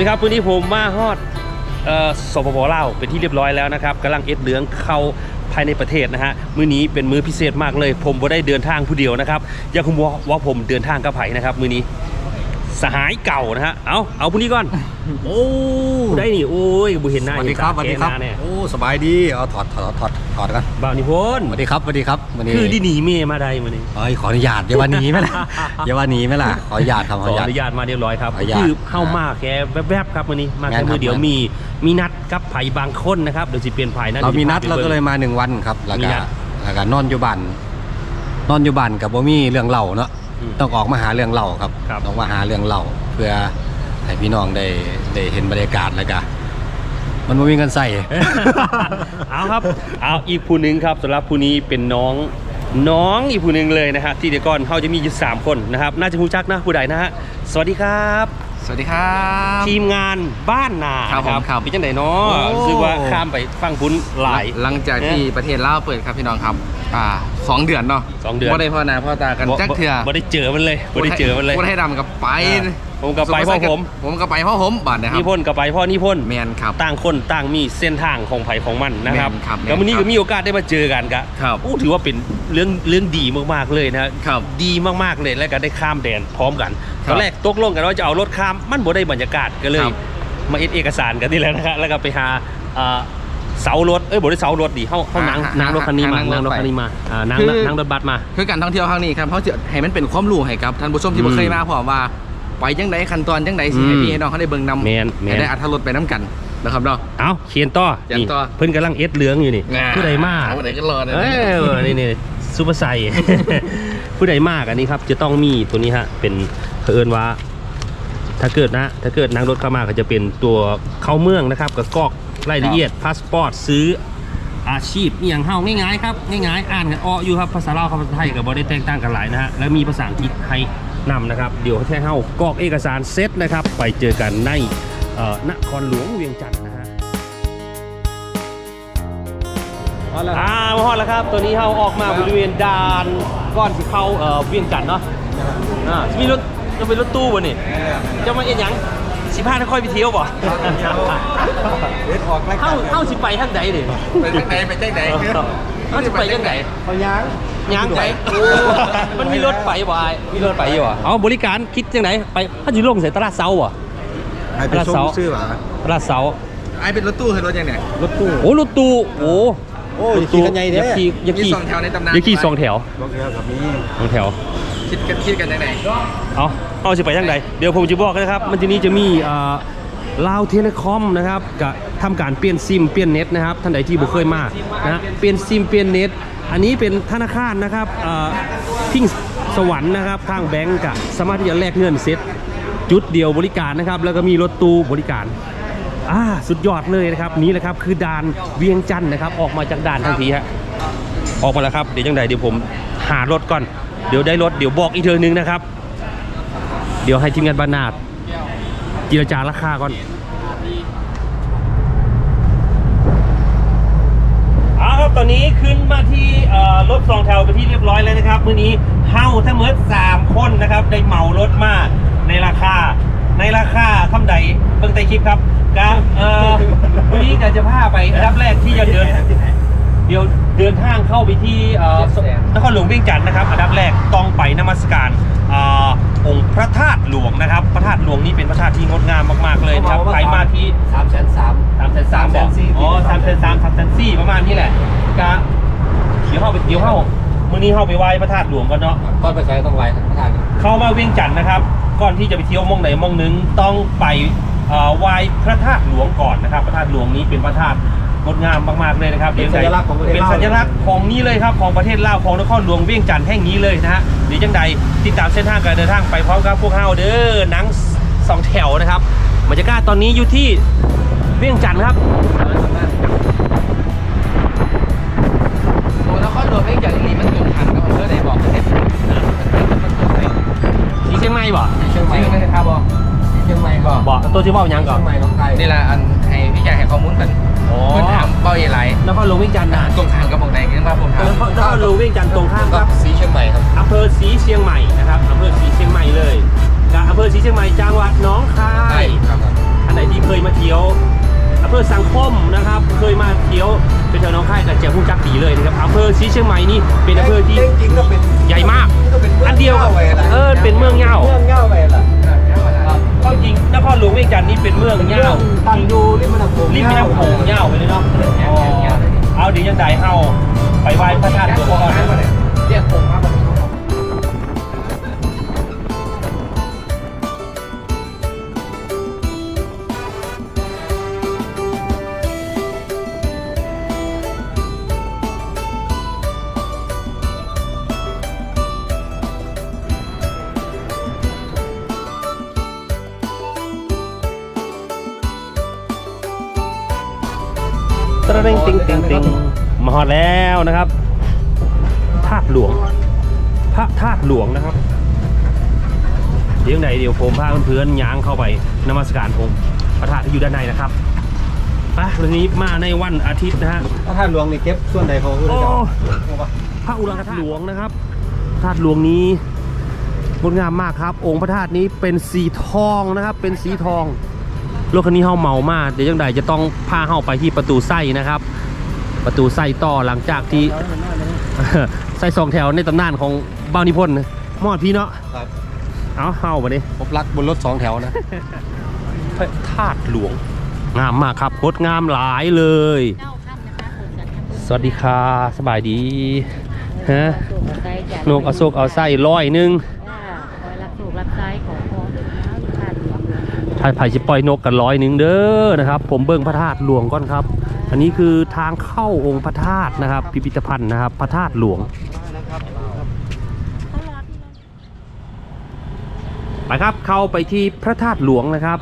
ดีครับวันนี้ผมมาฮอดสปปลาวเป็นที่เรียบร้อยแล้วนะครับกำลังเอ็ดเหลืองเข้าภายในประเทศนะฮะมื้อนี้เป็นมื้อพิเศษมากเลย ผมบ่ได้เดินทางผู้เดียวนะครับอยังคุณว่าว่าผมเดินทางกับไผ่นะครับมื้อนี้ สหายเก่านะฮะ เอาเอาผู้นี้ก่อน โอ้ผู้ได้นี่ โอ้ยบุเห็นหสน้าวัสดีครับสวัสดีครับเห็นหน้าเนี่ยโอ้ สบายดี เอาถอดถอดถอดถอดกันบ่าวนิพนธ์สวัสดีครับสวัสดีครับวันนี้คือดีหนีเมย์มาได้มื้อนี้เอ้ยขออนุญาตอย่าวันนี้ไหมล่ะอย่าวันนี้ไหมล่ะ ขออนุญาตครับขขอออนุญาตอนุญาตมาเรียบร้อยครับขออนุญาตคือเข้ามาแค่แวบๆครับมื้อนี้ มาแม่แค่นครับมือเดียวแม่นมี มีนัดกับไผ่บางคนนะครับ เดี๋ยวสิเปลี่ยนไผ่นั้นเรามีนัดดี๋เรายวสิก็พาไปเลยบิ่งมาหนึ่งวันครับแล้วมีก็นัดแล้วก็นอนอยู่บ้านนอนอยู่บ้านกับบ่มีเรื่องเล่าเนาะอืม ต้องออกมาหาเรื่องเล่าครับครับต้องมาหาเรื่องเล่าเพื่อให้พี่น้องได้ได้เห็นบรรยากาศแล้วก็มันบ่มีเงินใส่ เอาครับ เอาอีกผู้หนึ่งครับสำหรับผู้นี้เป็นน้องน้องอีกผู้หนึ่งเลยนะฮะที่เดี๋ยวก่อนเขาจะมีอยู่สามคนนะครับ น่าจะรู้จักนะผู้ใดนะฮะสวัสดีครับ สวัสดีครับ ทีมงานบ้านนาครับผมครับ เป็นจังไดเนาะโอ้ รู้สึกว่าข้ามไปฟังพุ้นหลาย หลังจากที่ประเทศลาวเปิดครับพี่น้องครับ อ่าสองเดือนเนาะสองเดือน บ่ได้พ่อหน้าพ่อตากันบ่จักเถื่อบ่ได้เจอมันเลยบ่ได้เจอมันเลยบ่ได้ดำกับไปอ่าผมกับไปพ่อผม ผมกับไปพ่อผมบาดนะครันิบพนธ์กับไปพ่อนิพนธ์แมนครับต่างคนต่างมีเส้นทางของไผ่ของมันนะครับแม่นครับแล้ววันนี้แม่นครัก็บมีโอกาสได้มาเจอกันกะครับอู้ถือว่าเป็นเรื่องเรื่องดีมากๆเลยนะครับดีมากๆเลยแล้วก็ได้ข้ามแดนพร้อมกันคตรับอนแรกตกลงกันว่าจะเอารถข้ามมันบ่ได้บรรยากาศก็เลยครับมาเอ็ดเอกสารกันนี่แหละนะครับแล้วก็ไปหาอ่า เสารถเอ้ยบ่ได้เสารถดิเฮาเฮานั่งหานั่งรถคันนี้มาหานั่นั่งงรรถถไฟคันนี้มาอ่านั่งคือนั่งรถบัสมา คือการท่องเที่ยวครั้งนี้ครับเขาจะให้มันเป็นความรู้ให้กับท่านผู้ชมที่อืบ่มเคยมาเพราะว่าไปจังไดขั้นตอนจังไดสิให้อืมพี่ให้น้องเขาได้เบิ่งนำแม่นแม่น ให้ได้อัธรสไปน้ำกันนะครับเนาะ เอาเขียนต่อเขียนต่อ เพิ่นกำลังเอ็ดเหลืองอยู่นี่ผู้ใดมาผู้ใดก็รอเลยเอ้ยนี่นี่ซูเปอร์ไซค์ผู้ใดมากอันนี้ครับ จะต้องมีตัวนี้ฮะ เป็นเผอิญว่า ถ้าเกิดนะ ถ้าเกิดนั่งรถเข้ามาก็จะเป็นตัวเข้าเมืองนะครับกับกรอก รายละเอียดพาสปอร์ตซื้ออาชีพอหย่างเฮาง่ายๆครับง่ายๆอ่านกันอออยู่ครับภาษาลาวกับภาษาไทยกับบได้แตกต่างกันหลายนะฮะแล้วมีภาษาอังกฤษให้นำนะครับ เดี๋ยวแค่เฮากรอกเอกสารเซตนะครับ ไปเจอกันในเอ่อนครหลวงเวียงจันทร์นะฮะอ่ามาฮอดแล้วครับ ตัวนี้เขาออกมาบริเวณด่านก้อนที่เข้าเอ่อเวียงจันทน์เนาะอ่ามีรถจะเป็นรถตู้บ่นี่จะมาเอ็นหยัง สิพาทค่อยไปเที่ยวบ่เด็ดออกรายเข้าเข้าสิไปทางใดนี่ไปจังไดไปจังไดเข้าสิไปทางใดเขายางยางไปโอ้มันมีรถไปบ่อ้ายมีรถไปอยู่อะเอาบริการคิดจังไดไปถ้าสิลงใส่ตลาดเซาบ่ให้ไปส่งซื้อหว่าตลาดเซาไอเป็นรถตู้คือรถยังไงรถตู้โอ้รถตู้โอ้โอ้ยขี่กันใหญ่เด้อย่าขี่อย่ามีขี่สองแถวในตำนานอย่าขี่สองแถวรถเรือกับมีสองแถว คิดกันคิดกันยังไงเอาเอาสิไปทางใดเดี๋ยวผมจะบอกนะครับ มันจะนี้จะมีลาวเทเลคอมนะครับกับทำการเปลี่ยนซิมเปลี่ยนเน็ตนะครับท่านใดที่บุเคยมานะเปลี่ยนซิมเปลี่ยนเน็ตอันนี้เป็นธนาคารนะครับเอ่อพิงสวรรค์นะครับทางแบงก์กับสามารถที่จะแลกเงินเซ็ตจุดเดียวบริการนะครับ แล้วก็มีรถตู้บริการอ่าสุดยอดเลยนะครับนี่แหละครับคือด่านเวียงจันทน์นะครับ ออกมาจากด่านทันทีฮะออกมาแล้วครับเดี๋ยวจังใดเดี๋ยวผมหารถก่อน เดี๋ยวได้รถเดี๋ยวบอกอีกเทอนึงนะครับ เดี๋ยวให้ทีมงานบรรณาดจิรจาราคาก่อนเอาครับตอนนี้ขึ้นมาที่รถสองแถวไปที่เรียบร้อยแล้วนะครับมื้อนี้เฮาทั้งหมด3คนนะครับ ได้เหมารถมาในราคาในราคาคำใดเบิ่งใต้คลิปครับกะเอ่อวันนี้ก็จะพาไปอันดับแรกที่จะเดิน เดี๋ยวเดินทางเข้าไปที่เอ่อนครหลวงเวียงจันทน์นะครับอันดับแรกต้องไปนมัสการอ่าองค์พระธาตุหลวงนะครับพระธาตุหลวงนี่เป็นพระธาตุที่งดงามมากๆเลยนะครับใครมาที่ สามแสนสาม สามแสนสามบอก340,000อ๋อสามแสนสามสามแสนสี่ประมาณนี้แหละกะเดี๋ยวเข้าไปเดี๋ยวเข้ามื้อนี้เข้าไปไหว้พระธาตุหลวงก่อนเนาะก้อนไปใช้ต้องไล่ทางเข้ามาเวียงจันทน์นะครับ ก่อนที่จะไปเที่ยวมองไหนมองหนึงต้องไปเอ่อไหว้พระธาตุหลวงก่อนนะครับ พระธาตุหลวงนี้เป็นพระธาตุ งดงามมากๆเลยนะครับเป็นสัญลักษณ์ของประเทศเป็นลาว สัญลักษณ์ของนี้เลยครับของประเทศลาวของนครหลวงเวียงจันทน์แห่งนี้เลยนะฮะหรือจังใดติดตามเส้นทางการเดินทางไปพร้อมกับพวกเฮาเด้อหนังสองแถวนะครับบรรยากาศตอนนี้อยู่ที่เวียงจันทน์ครับ โอ้นครหลวงเองอย่างนี้มันตรงขันกับอำเภอไหนบอกเฮ็ดมันตรงไหนที่เชียงใหม่บ่เชียงใหม่ไม่ใช่ครับบอกเชียงใหม่บอกบ่ตัวที่เว่าหยังก่อนเชียงใหม่น้องไทยนี่แหละอันให้พี่ชายให้ข้อมูลกันอ๋อเพื่อนถามเป้าใหญ่ไรนครหลวงเวียงจันทน์นะตรงขันกับบอกไหนกันว่าผมถามนครนครหลวงเวียงจันทน์ตรงข้ามกักับบสีเชียงใหม่ครับอำเภอศรีเชียงใหม่นะครับอำเภอศรีเชียงใหม่เลยกับอำเภอศรีเชียงใหม่จังหวัดหนองคายครับทท่านใดที่เคยมาเที่ยวอำเภอสังคมนะครับ เคยมาเที่ยวเป็นแถวหน้องค่ายกับเจ้าผู้จักดีเลยนะครับอำเภอศรีเชียงใหม่นี่เป็นอำเภอที่จริงๆก็เป็นใหญ่มากก็เป็นมืงอันเดียวกับไว้ล่ะเออเป็นเมืองเหย้าเมืองเง่าไปล่ะ ก็จริงนครหลวงเวียงจันทร์นี่เป็นเมืองเหย้าตั้งอยู่ริมแม่น้ำโขงริมแม่น้ำโขงเหย้าไปเลยเนาะอ๋อเอาเดี๋ยวยังไดเฮาไปไหว้พระธาตุหลวงก่อนเรียกผมครับ ตระเร่งติงติงติงมาฮอดแล้วนะครับธาตุหลวง พระธาตุหลวงนะครับ เดี๋ยวไหนเดี๋ยวผมพาเพื่อนๆย้างเข้าไปนมัสการองค์พระธาตุที่อยู่ด้านในนะครับไปวันนี้มาในวันอาทิตย์นะฮะพระธาตุหลวงนี่เก็บส่วนใดของพระโอ้เจ้าพระอุรังคธาตุหลวงนะครับพระธาตุหลวงนี้งดงามมากครับ องค์พระธาตุนี้เป็นสีทองนะครับ เป็นสีทองรถคันนี้เฮาเมามากเดี๋ยวยังไงจะต้องพาเฮาไปที่ประตูไส้นะครับ ประตูไส้ต่อหลังจากที่ไส้สองแถวในตำนานของบ้าวนิพนธ์นะมอดพี่เนาะครับเอาเฮามาดิพบรักบนรถสองแถวนะพระธาตุหลวง งามมากครับงดงามหลายเลยเก้าขั้นนะคะผมจัดทำบุญสวัสดีค่ะสบายดีฮะสูบใจจากนกเอาโซกเอาไส้ร้อยหนึงว่าคอยรับสูบรับใจของพอท่านหลวงถ้าไผ่จะปล่อยนกกันร้อยหนึ่งเด้อนะครับ ผมเบิ่งพระธาตุหลวงก่อนครับ อันนี้คือทางเข้าองค์พระธาตุนะครับ พิพิธภัณฑ์นะครับ พระธาตุหลวงเขารอที่นั่นไปครับเข้าไปที่พระธาตุหลวงนะครับ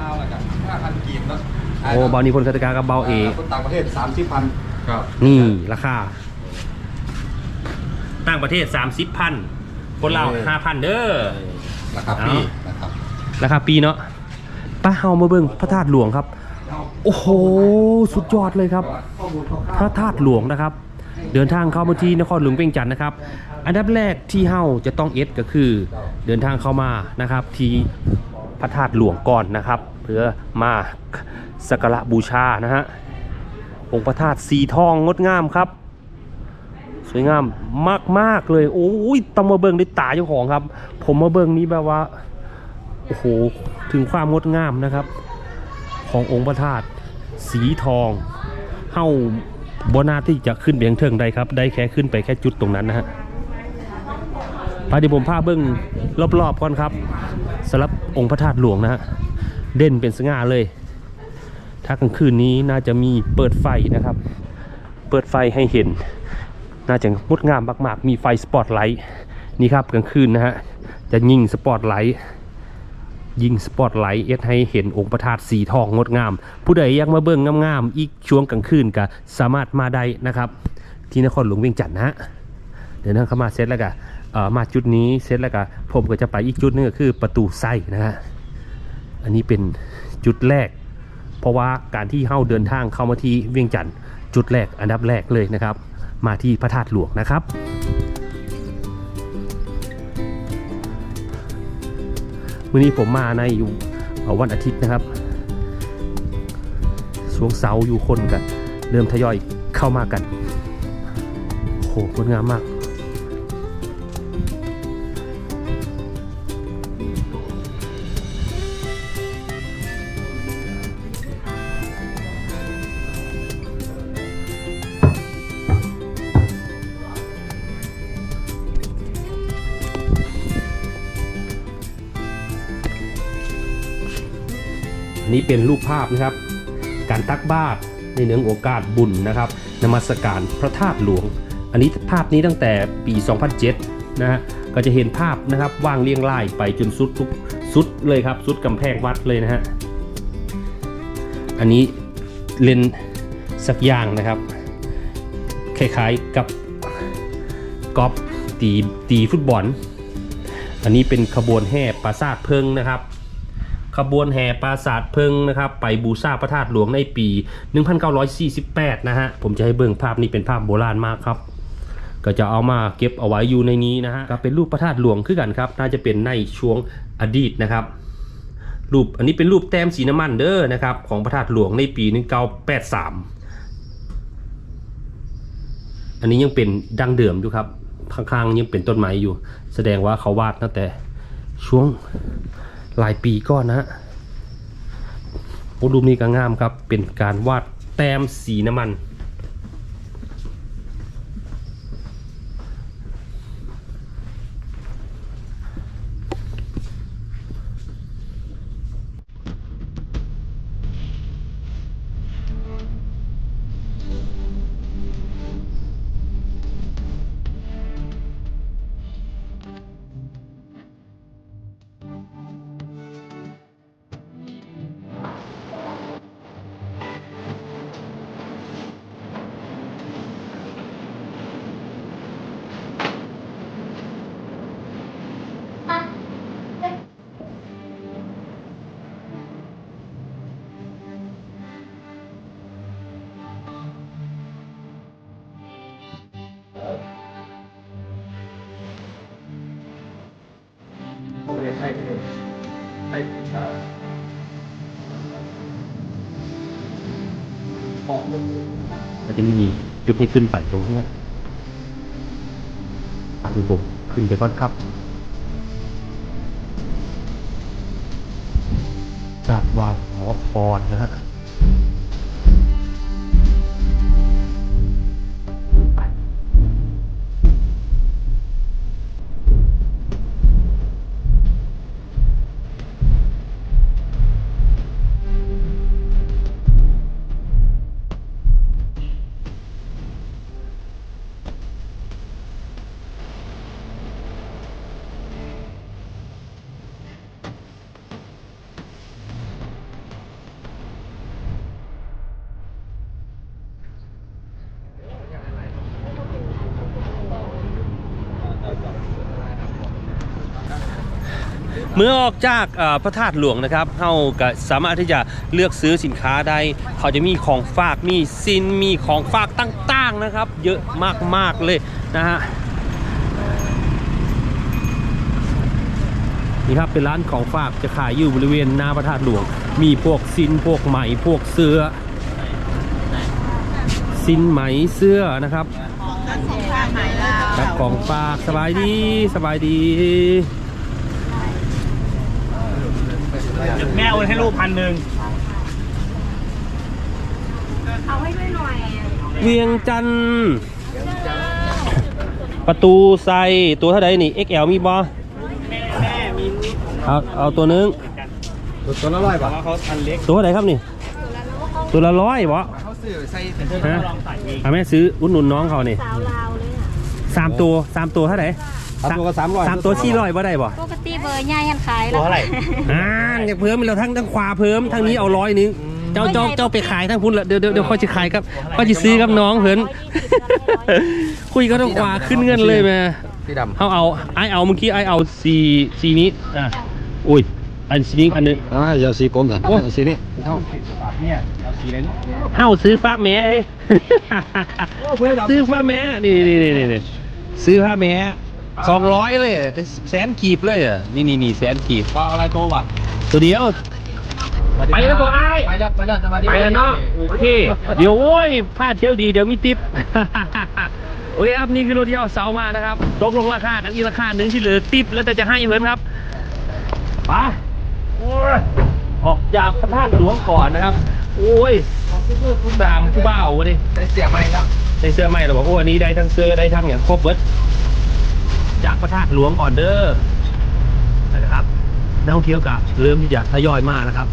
ลาวอะครับห้าพันกีบเนาะโอ้เบานีพลกติกากับเบาเอคนต่างประเทศสามสิบพันครับนี่ราคาต่างประเทศ 30พันคนเราห้าพันเด้อราคาปีนะครับราคาปีเนาะป้าเฮามาเบิ่งพระธาตุหลวงครับ โอ้โห สุดยอดเลยครับ พระธาตุหลวงนะครับ เดินทางเข้ามาที่นครหลวงเวียงจันทร์นะครับ อันดับแรกที่เฮาจะต้องเอสก็คือ เดินทางเข้ามานะครับ ที่พระธาตุหลวงก่อนนะครับ เพื่อมาสักการะบูชานะฮะองค์พระธาตุสีทองงดงามครับ สวยงามมากๆเลย โอ้ยต้องมาเบิ่งด้วยตาเจ้าของครับ ผมมาเบิ่งนี้แบบว่า โอ้โห ถึงความงดงามนะครับ ขององค์พระธาตุสีทองเฮ้าบนาที่จะขึ้นเบียงเทิงได้ครับ ได้แค่ขึ้นไปแค่จุดตรงนั้นนะฮะพาดี๋ยวผมพาเบิ้องรอบๆก่อนครับสำหรับองค์พระธาตุหลวงนะฮะเด่นเป็นสง่าเลย ถ้ากลางคืนนี้น่าจะมีเปิดไฟนะครับ เปิดไฟให้เห็น น่าจะงดงามมากๆ มีไฟสปอตไลท์นี่ครับกลางคืนนะฮะจะยิงสปอตไลท์ ยิงสปอตไลท์เอสให้เห็นองค์พระธาตุสีทองงดงาม ผู้ใดอยากมาเบิ่งงามๆอีกช่วงกลางคืนก็สามารถมาได้นะครับ ที่นครหลวงเวียงจันทร์นะเดี๋ยวนั่งเข้ามาเซตแล้วก็มาจุดนี้เซตแล้วก็ผมก็จะไปอีกจุดนึงก็คือประตูไส้นะฮะอันนี้เป็นจุดแรก เพราะว่าการที่เฮ้าเดินทางเข้ามาที่เวียงจันทร์จุดแรกอันดับแรกเลยนะครับ มาที่พระธาตุหลวงนะครับ วันนี้ผมมาในอยู่วันอาทิตย์นะครับช่วงเสาร์อยู่คนกันเริ่มทยอยเข้ามากันโหงดงามมาก นี้เป็นรูปภาพนะครับ การตักบาตรในเนืองโอกาสบุญนะครับนมัสการพระธาตุหลวง อันนี้ภาพนี้ตั้งแต่ปี 2007 นะฮะก็จะเห็นภาพนะครับว่างเรียงรายไปจนสุดทุกสุดเลยครับสุดกำแพงวัดเลยนะฮะอันนี้เลนสักอย่างนะครับคล้ายๆกับกอล์ฟตีตีฟุตบอล อันนี้เป็นขบวนแห่ปราสาทเพิงนะครับ ขบวนแห่ปราสาทเพิงนะครับไปบูชาพระธาตุหลวงในปี 1948 นะฮะ ผมจะให้เบิ่งภาพนี้เป็นภาพโบราณมากครับก็จะเอามาเก็บเอาไว้อยู่ในนี้นะฮะก็เป็นรูปพระธาตุหลวงคือกันครับ น่าจะเป็นในช่วงอดีตนะครับ รูปอันนี้เป็นรูปแต้มสีน้ำมันเด้อนะครับ ของพระธาตุหลวงในปี 1983 อันนี้ยังเป็นดังเดิมอยู่ครับ ข้างๆยังเป็นต้นไม้อยู่ แสดงว่าเขาวาดตั้งแต่ช่วง หลายปีก่อนนะฮะโอ้รูปนี้ก็งามครับ เป็นการวาดแต้มสีน้ำมัน แล้วจะมียุบให้ขึ้นไปตรงนี้คือผมขึ้นไปก่อนครับกราบไหว่าขอพรนะฮะ เมื่อออกจากเอ่อพระธาตุหลวงนะครับเฮาก็สามารถที่จะเลือกซื้อสินค้าได้ เขาจะมีของฝากมีซินมีของฝากต่างๆนะครับ เยอะมากๆเลยนะฮะนี่ครับเป็นร้านของฝากจะขายอยู่บริเวณหน้าพระธาตุหลวง มีพวกซินพวกไหมพวกเสื้อซินไหมเสื้อนะครับรับของฝากสบายดีสบายดี แม่โอนให้ลูกพันหนึ่งเอาให้ด้วยหน่อยเวียงจันทร์ประตูใส่ตัวเท่าไหร่นี่ XL มีบอแม่แม่มีเอาเอาตัวนึง ตัวละร้อยบาทว่าเขาพันเล็กตัวเท่าไหร่ครับนี่ ตัวละร้อยบอเขาซื้อใส่เธอฮะลองใส่เองเอาแม่ซื้ออุดหนุนน้องเขานี่สาวลาวเลยอะสามตัวสามตัวเท่าไหร่ สามตัวก็สามร้อยสามตัวสี่ร้อยบ่ได้บ่ปกติเบอร์ใหญ่ยันขายตัแล้ววเท่าไหร่อ่าอย่าเพิ่มเราทั้งทั้งขวาเพิ่มทั้งนี้เอาร้อยหนึงเจ้าเจ้าเจ้าไปขายทั้งพุ่นละเดี๋ยวเดี๋ยวเดี๋ยวค่อยจะขายครับก็จะซื้อกับน้องเหินคุยก็ต้องขวาขึ้นเงินเลยแม่สีดำเขาเอาไอเอาเมื่อกี้ไอเอาสีสีนี้อะอุ้ยอันสีนี้อันนึงอ่าอย่าสีกลมสิโอ้สีนี้เท่าเนี่ยเอาสีอะไรนี่เฮาซื้อฟ้าแม่เอ้ยซื้อฟ้าแม่นี่นี่นี่นี่นี่ซื้อฟ้าแม่ สองร้อยเลยแสนกีบเลยอะนี่นี่นี่แสนกีบปลาอะไรโตวะตัวเดียว ไปแล้วตัวไอ้ไปแล้วไปแล้วสวัสดีไปแล้วเนาะโอเค เดี๋ยวโว้ยพลาดเที่ยวดีเดี๋ยวมีติป โอเคครับนี่คือรถที่เอาเสามานะครับตกลงราคากันอีกราคาหนึ่งที่เหลือติปแล้วแต่จะให้เพิ่นครับไปโอ้ยออกจากพระธาตุหลวงก่อนนะครับ โอ้ยผู้ตามผู้บ่าววะนี่ใส่เสียใหม่แล้วใส่เสื้อใหม่เราบอกโอ้อันนี้ได้ทั้งเสื้อได้ทั้งอย่างครบเบิด จากพระธาตุหลวงออเดอร์นะครับนักท่องเที่ยวกับเริ่มที่จะทยอยมานะครับ